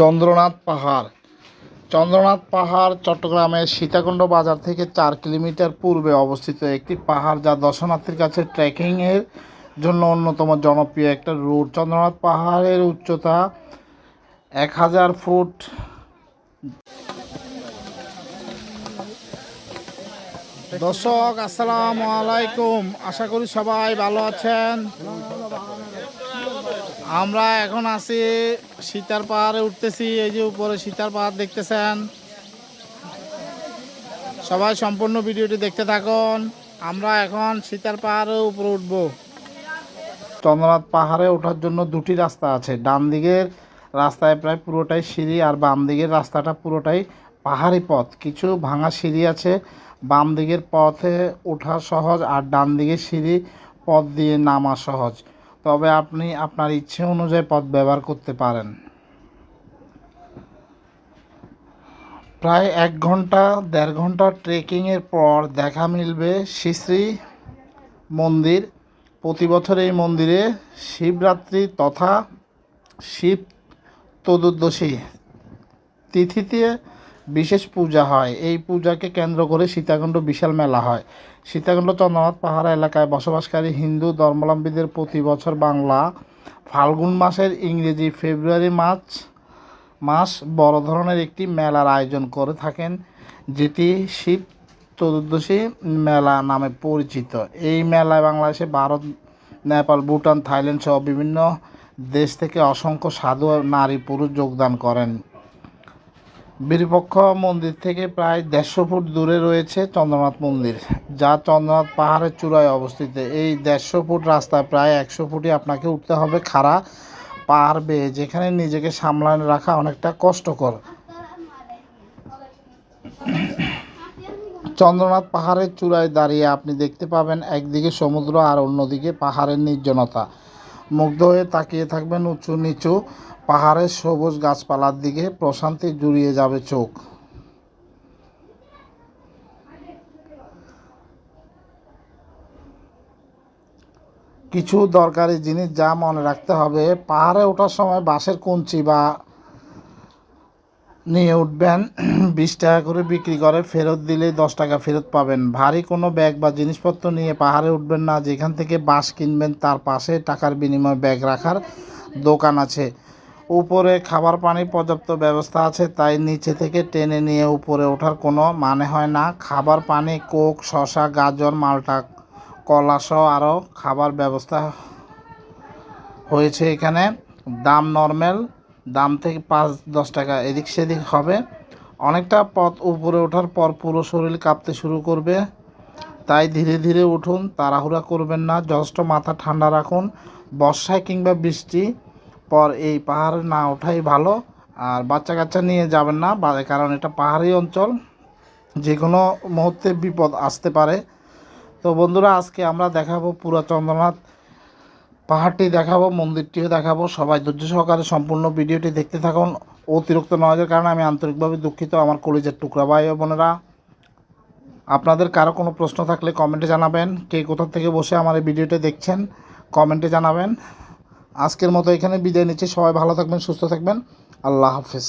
চন্দ্রনাথ পাহাড়। চন্দ্রনাথ পাহাড় চট্টগ্রামের সীতাকুণ্ড বাজার থেকে চার কিলোমিটার পূর্বে অবস্থিত একটি পাহাড় যা দর্শনার্থীর কাছে ট্রেকিংয়ের জন্য অন্যতম জনপ্রিয় একটা রুট। চন্দ্রনাথ পাহাড়ের উচ্চতা এক হাজার ফুট। দর্শক, আসসালামু আলাইকুম। আশা করি সবাই ভালো আছেন। আমরা এখন আছি সীতার পাহাড়ে উঠতেছি, এই যে উপরে সীতার পাহাড় দেখতেছেন। সবাই সম্পূর্ণ ভিডিওটি দেখতে থাকুন। আমরা এখন সীতার পাহাড়ের উপরে উঠব। চন্দ্রনাথ পাহাড়ে ওঠার জন্য দুটি রাস্তা আছে। ডান দিকের রাস্তায় প্রায় পুরোটাই সিঁড়ি আর বাম দিকের রাস্তাটা পুরোটাই পাহাড়ি পথ। কিছু ভাঙা সিঁড়ি আছে, বাম দিকের পথে ওঠা সহজ আর ডান দিকের সিঁড়ি পথ দিয়ে নামা সহজ। তবে আপনি আপনার ইচ্ছে অনুযায়ী পথ ব্যবহার করতে পারেন। প্রায় এক ঘণ্টা, দেড় ঘণ্টা ট্রেকিংয়ের পর দেখা মিলবে শ্রী মন্দির। প্রতি বছর এই মন্দিরে শিবরাত্রি তথা শিব চতুর্দশী তিথিতে বিশেষ পূজা হয়। এই পূজাকে কেন্দ্র করে সীতাকুণ্ড বিশাল মেলা হয়। সীতাকুণ্ড চন্দ্রনাথ পাহাড় এলাকায় বসবাসকারী হিন্দু ধর্মাবলম্বীদের প্রতি বছর বাংলা ফাল্গুন মাসের ইংরেজি ফেব্রুয়ারি মাস মাস বড় ধরনের একটি মেলার আয়োজন করে থাকেন, যেটি শিব চতুর্দশী মেলা নামে পরিচিত। এই মেলায় বাংলাদেশে, ভারত, নেপাল, ভুটান, থাইল্যান্ড সহ বিভিন্ন দেশ থেকে অসংখ্য সাধু নারী পুরুষ যোগদান করেন। বীরপক্ষ মন্দির থেকে প্রায় দেড়শো ফুট দূরে রয়েছে চন্দ্রনাথ মন্দির, যা চন্দ্রনাথ পাহাড়ের চূড়ায় অবস্থিত। এই দেড়শো ফুট রাস্তায় প্রায় একশো ফুটই আপনাকে উঠতে হবে খাড়া পাহাড় বেয়ে, যেখানে নিজেকে সামলানো রাখা অনেকটা কষ্টকর। চন্দ্রনাথ পাহাড়ের চূড়ায় দাঁড়িয়ে আপনি দেখতে পাবেন একদিকে সমুদ্র আর অন্যদিকে পাহাড়ের নির্জনতা। মুগ্ধ হয়ে তাকিয়ে থাকবেন উঁচু নিচু পাহাড়ের সবুজ গাছপালার দিকে। প্রশান্তি জুড়িয়ে যাবে চোখ। কিছু দরকারি জিনিস যা মনে রাখতে হবে। পাহাড়ে ওঠার সময় বাঁশের কঞ্চি বা নিয়ে উঠবেন, বিশ টাকা করে বিক্রি করে, ফেরত দিলেই দশ টাকা ফেরত পাবেন। ভারী কোনো ব্যাগ বা জিনিসপত্র নিয়ে পাহাড়ে উঠবেন না, যেখান থেকে বাঁশ কিনবেন, তার পাশে টাকার বিনিময়ে ব্যাগ রাখার দোকান আছে। উপরে খাবার পানি পর্যাপ্ত ব্যবস্থা আছে, তাই নিচে থেকে টেনে নিয়ে উপরে ওঠার কোনো মানে হয় না। খাবার পানি, কোক শশা গাজর, মালটা, কলা সহ আরও খাবার ব্যবস্থা হয়েছে এখানে। দাম নর্মাল দাম থেকে পাঁচ, দশ টাকা এদিক সেদিক হবে। অনেকটা পথ উপরে ওঠার পর পুরো শরীর কাঁপতে শুরু করবে। তাই ধীরে ধীরে উঠুন, তাড়াহুড়া করবেন না, যথেষ্ট মাথা ঠান্ডা রাখুন। বর্ষায় কিংবা বৃষ্টি পর এই পাহাড়ে না ওঠাই ভালো। আর বাচ্চা কাচ্চা নিয়ে যাবেন না কারণ এটা পাহাড়ি অঞ্চল যে কোনো মুহূর্তে বিপদ আসতে পারে। তো বন্ধুরা, আজকে আমরা দেখাবো পুরো চন্দ্রনাথ পাহাড়টি দেখাবো, মন্দিরটিও দেখাবো। সবাই ধৈর্য সহকারে সম্পূর্ণ ভিডিওটি দেখতে থাকুন। অতিরিক্ত নজরের কারণে আমি আন্তরিকভাবে দুঃখিত আমার কলেজের টুকরা ভাই বোনেরা। আপনাদের কারও কোনো প্রশ্ন থাকলে কমেন্টে জানাবেন। কে কোথা থেকে বসে আমার এই ভিডিওটি দেখছেন কমেন্টে জানাবেন। আজকের মতো এখানে বিদায় নিচ্ছি। সবাই ভালো থাকবেন, সুস্থ থাকবেন। আল্লাহ হাফিজ।